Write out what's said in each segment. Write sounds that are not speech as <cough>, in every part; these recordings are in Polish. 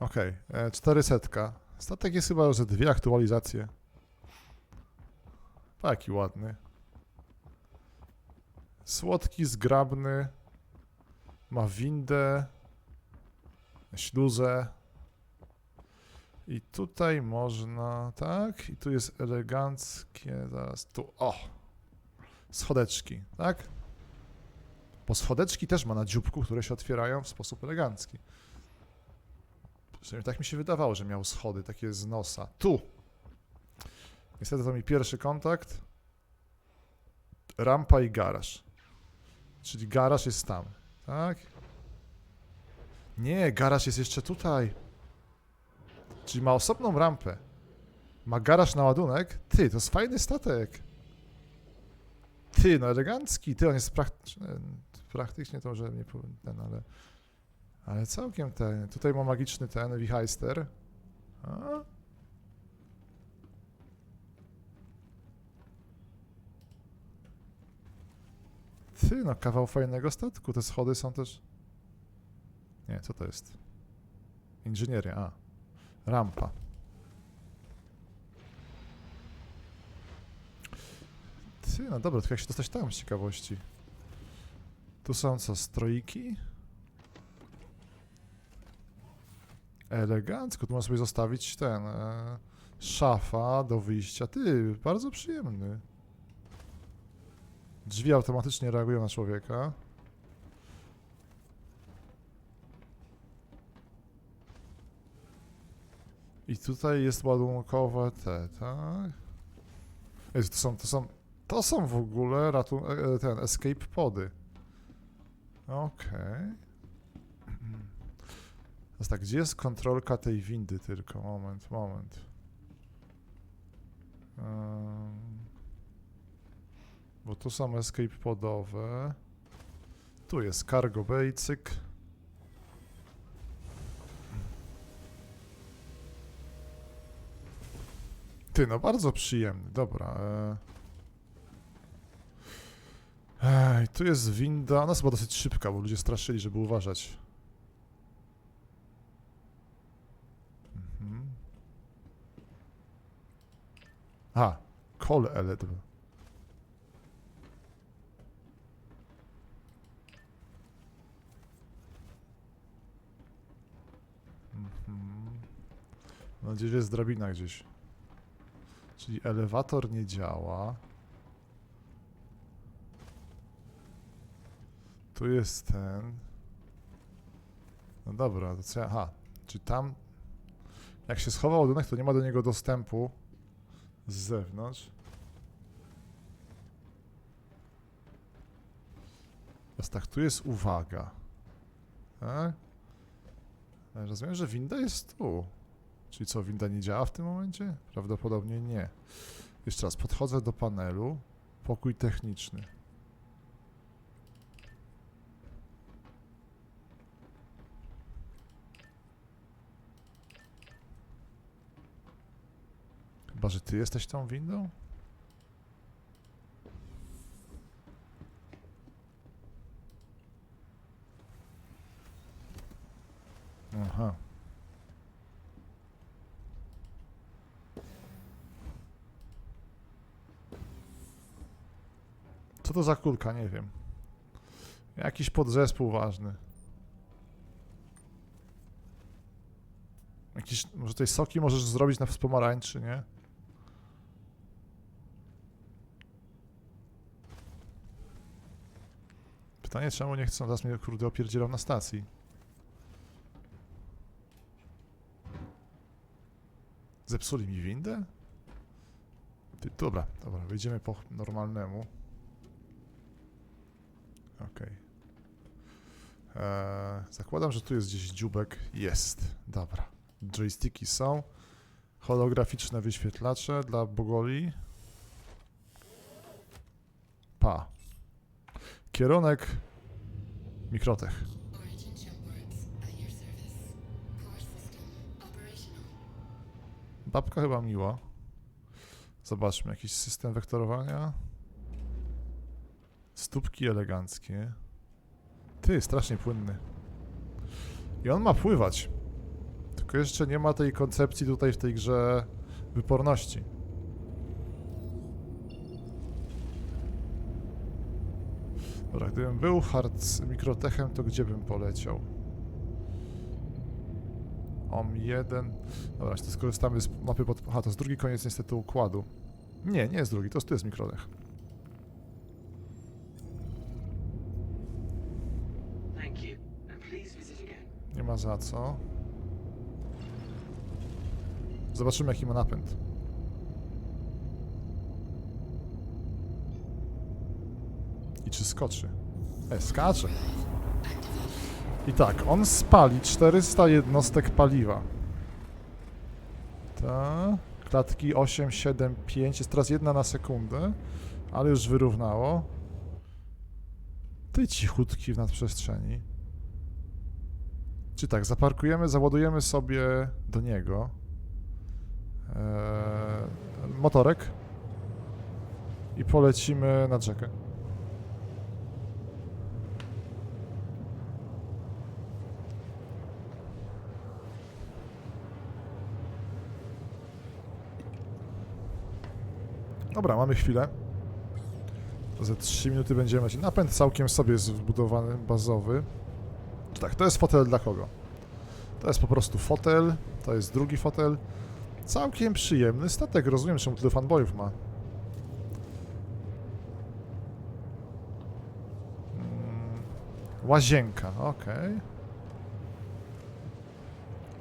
Okej, okay. 400. Statek jest chyba ze dwie aktualizacje. Taki ładny. Słodki, zgrabny. Ma windę. Śluzę. I tutaj można, tak? I tu jest eleganckie, zaraz tu, o! Schodeczki, tak? Bo schodeczki też ma na dzióbku, które się otwierają w sposób elegancki. Przynajmniej tak mi się wydawało, że miał schody takie z nosa. Tu! Niestety to mi pierwszy kontakt. Rampa i garaż. Czyli garaż jest tam, tak? Nie, garaż jest jeszcze tutaj. Czyli ma osobną rampę. Ma garaż na ładunek. Ty, to jest fajny statek. Ty, no elegancki. Ty, on jest praktyczny. Praktycznie to może nie powiem ten, ale... Ale całkiem ten. Tutaj ma magiczny ten, Wichajster. Ty, no kawał fajnego statku. Te schody są też... Nie, co to jest? Inżynieria, a. Rampa. Ty, no dobra, to jak się dostać tam z ciekawości? Tu są co, stroiki? Elegancko, tu można sobie zostawić ten... E, szafa do wyjścia. Ty, bardzo przyjemny. Drzwi automatycznie reagują na człowieka. I tutaj jest ładunkowe te, tak? Ej, to są, to są, to są w ogóle ratu, e, ten, escape pody. Okej. Teraz tak, gdzie jest kontrolka tej windy tylko? Moment, moment. Um, bo tu są escape podowe. Tu jest cargo bay, cyk. Ty, no bardzo przyjemny, dobra. E... Ej, tu jest winda, ona jest chyba dosyć szybka, bo ludzie straszyli, żeby uważać. A, call LED. Mhm. Nadzieję, że jest drabina gdzieś. Czyli elewator nie działa. Tu jest ten. No dobra, to co ja... Aha, czy tam... Jak się schował ładunek, to nie ma do niego dostępu z zewnątrz. Teraz tak, tu jest uwaga. Tak? Rozumiem, że winda jest tu. Czyli co, winda nie działa w tym momencie? Prawdopodobnie nie. Jeszcze raz, podchodzę do panelu. Pokój techniczny. Chyba, że ty jesteś tą windą? Aha. Co to za kulka? Nie wiem. Jakiś podzespół ważny. Jakiś, może tej soki możesz zrobić na wspomarańczy, nie? Pytanie, czemu nie chcą, zaraz mnie kurde opierdzielą na stacji. Zepsuli mi windę? Ty, dobra, dobra, wejdziemy po normalnemu. Okej. Eee, zakładam, że tu jest gdzieś dziubek. Jest, dobra. Joysticki są. Holograficzne wyświetlacze dla Bogoli. Pa. Kierunek operational. Babka chyba miła. Zobaczmy, jakiś system wektorowania. Stópki eleganckie. Ty, strasznie płynny. I on ma pływać. Tylko jeszcze nie ma tej koncepcji tutaj w tej grze wyporności. Dobra, gdybym był hard z mikrotechem, to gdzie bym poleciał? OM 1. Dobra, to skorzystamy z mapy pod... Aha, to jest drugi koniec niestety układu. Nie, nie jest drugi, to tu jest mikrotech. Nie ma za co. Zobaczymy jaki ma napęd. I czy skoczy? E, skacze. I tak, on spali 400 jednostek paliwa. Ta. Klatki 8, 7, 5. Jest teraz jedna na sekundę, ale już wyrównało. Ty cichutki w nadprzestrzeni. Czy tak, zaparkujemy, załadujemy sobie do niego eee, motorek i polecimy nad rzekę. Dobra, mamy chwilę. Za 3 minuty będziemy mieć napęd całkiem sobie jest wbudowany, bazowy. Tak, to jest fotel dla kogo? To jest po prostu fotel, to jest drugi fotel. Całkiem przyjemny statek, rozumiem czemu tyle fanboyów ma. Mm, Łazienka, okej.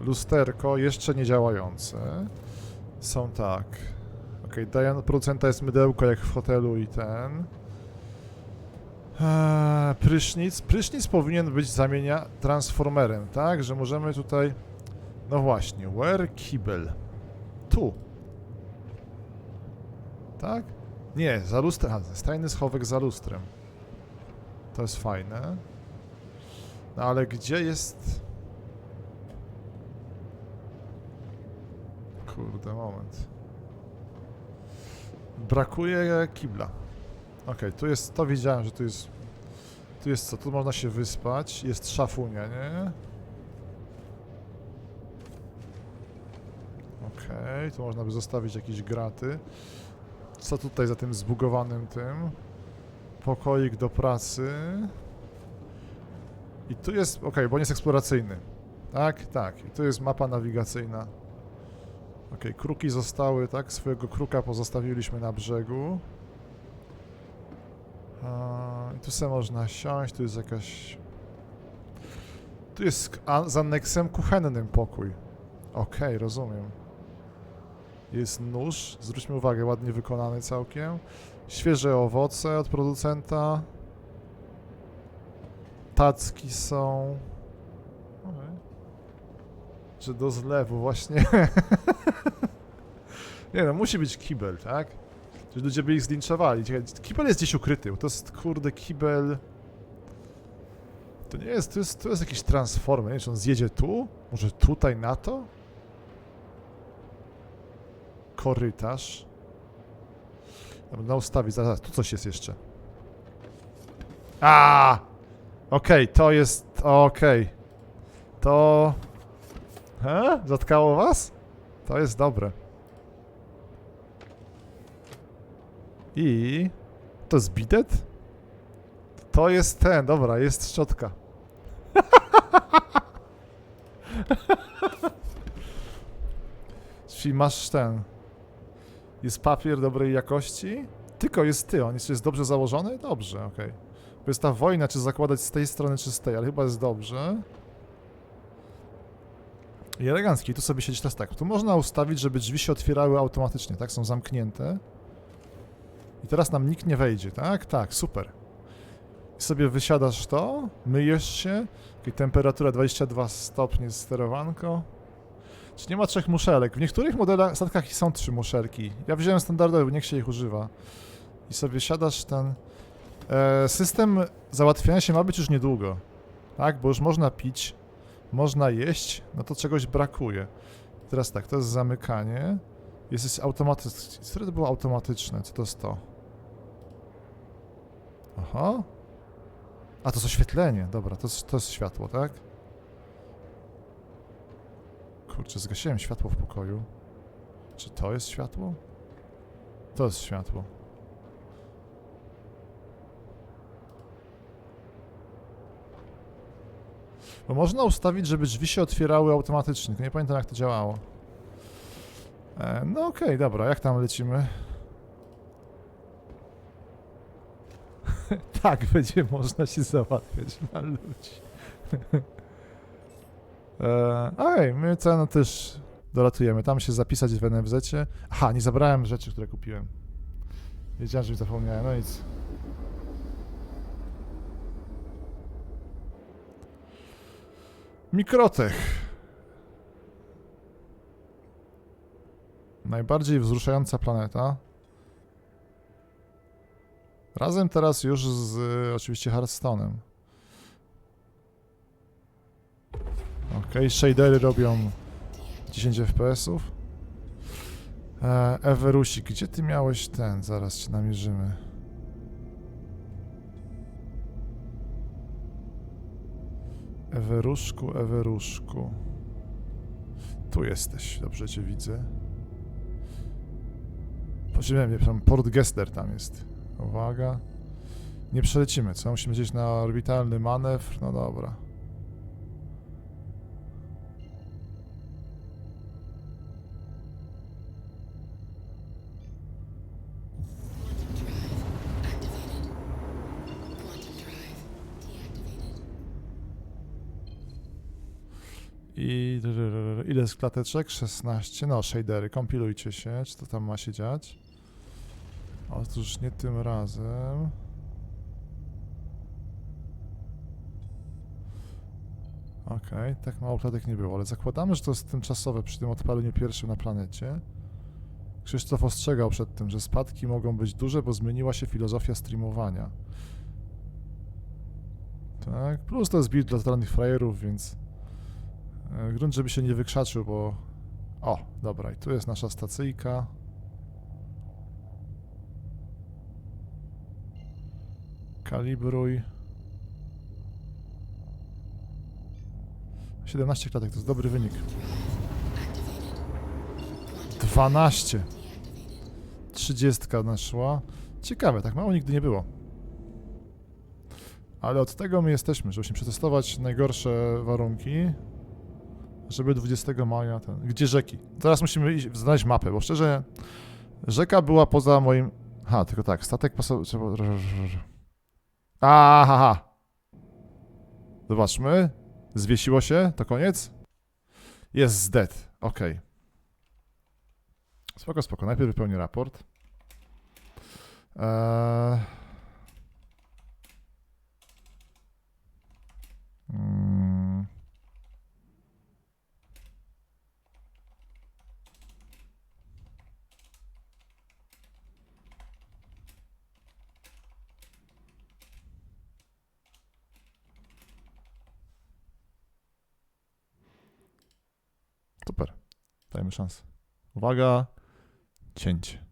Lusterko, jeszcze nie działające. Są tak. Okej, okay, producenta jest mydełko jak w hotelu i ten. Eee, prysznic. Prysznic powinien być zamienia transformerem, tak? Że możemy tutaj... No właśnie, where kibel? Tu. Tak? Nie, za lustrem. A, jest tajny schowek za lustrem. To jest fajne. No ale gdzie jest... Kurde, moment. Brakuje kibla. Okej, tu jest, to widziałem, że tu jest, tu jest co, tu można się wyspać, jest szafunia, nie? Okej, tu można by zostawić jakieś graty. Co tutaj za tym zbugowanym tym? Pokoik do pracy. I tu jest, okej, bo on jest eksploracyjny. Tak, tak, i tu jest mapa nawigacyjna. Okej, kruki zostały, tak? Swojego kruka pozostawiliśmy na brzegu. I tu sobie można siąść, tu jest jakaś... Tu jest z aneksem kuchennym pokój. Okej, rozumiem. Jest nóż, zwróćmy uwagę, ładnie wykonany całkiem. Świeże owoce od producenta. Tacki są... Że do zlewu właśnie. <laughs> Nie no, musi być kibel, tak? Że ludzie by ich zlinczowali. Kibel jest gdzieś ukryty, to jest kurde kibel... To nie jest, to jest, to jest jakiś transformer, nie wiem, czy on zjedzie tu? Może tutaj na to? Korytarz. Dobra, ustawić, zaraz, tu coś jest jeszcze. A! Okej, to jest, okej. To... He? Zatkało was? To jest dobre. I... To jest bidet? To jest ten, dobra, jest szczotka. Czyli masz ten... Jest papier dobrej jakości? Tylko jest ty, on jest, dobrze założony? Dobrze, okej. Bo jest ta wojna, czy zakładać z tej strony, czy z tej, ale chyba jest dobrze. I elegancki, tu sobie siedzieć teraz tak. Tu można ustawić, żeby drzwi się otwierały automatycznie, tak? Są zamknięte. I teraz nam nikt nie wejdzie, tak? Tak, super. I sobie wysiadasz to, myjesz się, i temperatura 22 stopnie sterowanko. Czy nie ma trzech muszelek? W niektórych modelach, statkach są trzy muszelki. Ja wziąłem standardowy, niech się ich używa. I sobie siadasz ten... E, system załatwiania się ma być już niedługo. Tak, bo już można pić, można jeść, no to czegoś brakuje. Teraz tak, to jest zamykanie. Jest, automatyczne. Które to było automatyczne? Co to jest to? Aha. A to jest oświetlenie, dobra, to jest, to jest światło, tak? Kurczę, zgasiłem światło w pokoju. Czy to jest światło? To jest światło. Bo można ustawić, żeby drzwi się otwierały automatycznie, nie pamiętam jak to działało. E, no okej, dobra, jak tam lecimy? <laughs> tak, będzie można się załatwiać na ludzi. e, okej, my ten też dolatujemy. Tam się zapisać w NFZ-cie. Aha, nie zabrałem rzeczy, które kupiłem. Wiedziałem, że mi zapomniałem, no nic. Mikrotech. Najbardziej wzruszająca planeta. Razem teraz już z y, oczywiście Hearthstone'em. Ok, shadery robią 10 FPS-ów. E, Ewerusik, gdzie ty miałeś ten? Zaraz cię namierzymy. Eweruszku, Eweruszku. Tu jesteś, dobrze cię widzę. Podziemie, tam Port Gessler tam jest. Uwaga. Nie przelecimy, co? Musimy gdzieś na orbitalny manewr. No dobra. I ile jest klateczek? 16. No, shadery, kompilujcie się. Czy to tam ma się dziać? Otóż nie tym razem. Okej, tak mało klatek nie było, ale zakładamy, że to jest tymczasowe przy tym odpaleniu pierwszym na planecie. Krzysztof ostrzegał przed tym, że spadki mogą być duże, bo zmieniła się filozofia streamowania. Tak, plus to jest build dla totalnych frajerów, więc Grunt, żeby się nie wykrzaczył, bo... O, dobra, i tu jest nasza stacyjka. Kalibruj. 17 klatek, to jest dobry wynik. 12. 30 naszła. Ciekawe, tak mało nigdy nie było. Ale od tego my jesteśmy, żebyśmy przetestować najgorsze warunki. Żeby 20 maja ten. Gdzie rzeki? Teraz musimy iść, znaleźć mapę, bo szczerze. Rzeka była poza moim. Ha, tylko tak, statek pasował. Trzeba. Aha! Zobaczmy. Zwiesiło się, to koniec. Jest dead. Okej. Spoko, spoko. Najpierw wypełnię raport. Eee... Mm. Super. Dajmy szansę. Uwaga. Cięcie.